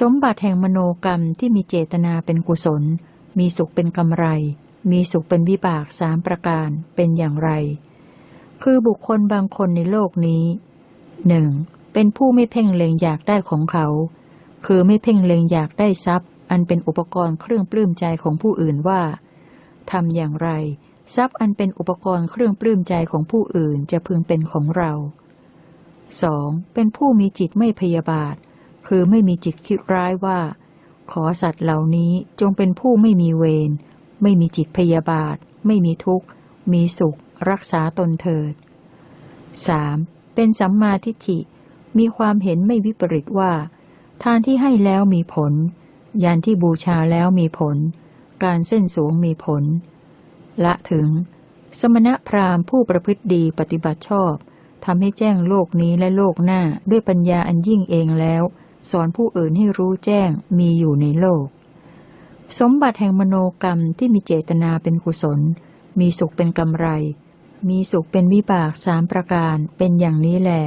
สมบัติแห่งมโนกรรมที่มีเจตนาเป็นกุศล มีสุขเป็นกำไร มีสุขเป็นวิบากสามประการเป็นอย่างไร คือบุคคลบางคนในโลกนี้หนึ่งเป็นผู้ไม่เพ่งเล็งอยากได้ของเขา คือไม่เพ่งเล็งอยากได้ทรัพย์ อันเป็นอุปกรณ์เครื่องปลื้มใจของผู้อื่นว่าทำอย่างไร ทรัพย์อันเป็นอุปกรณ์เครื่องปลื้มใจของผู้อื่นจะพึงเป็นของเรา 2. เป็นผู้มีจิตไม่พยาบาท คือไม่มีจิตคิดร้ายว่า ขอสัตว์เหล่านี้จงเป็นผู้ไม่มีเวร ไม่มีจิตพยาบาท ไม่มีทุกข์ มีสุข รักษาตนเถิด 3. เป็นสัมมาทิฏฐิ มีความเห็นไม่วิปริตว่า ทานที่ให้แล้วมีผล ยานที่บูชาแล้วมีผล การเส้นสวงมีผล ละถึง สมณพราหมณ์ผู้ประพฤติดีปฏิบัติชอบทำให้แจ้งโลกนี้และโลกหน้าด้วยปัญญาอันยิ่งเองแล้ว สอนผู้อื่นให้รู้แจ้งมีอยู่ในโลก สมบัติแห่งมโนกรรมที่มีเจตนาเป็นกุศล มีสุขเป็นกำไร มีสุขเป็นวิบากสามประการเป็นอย่างนี้แหละ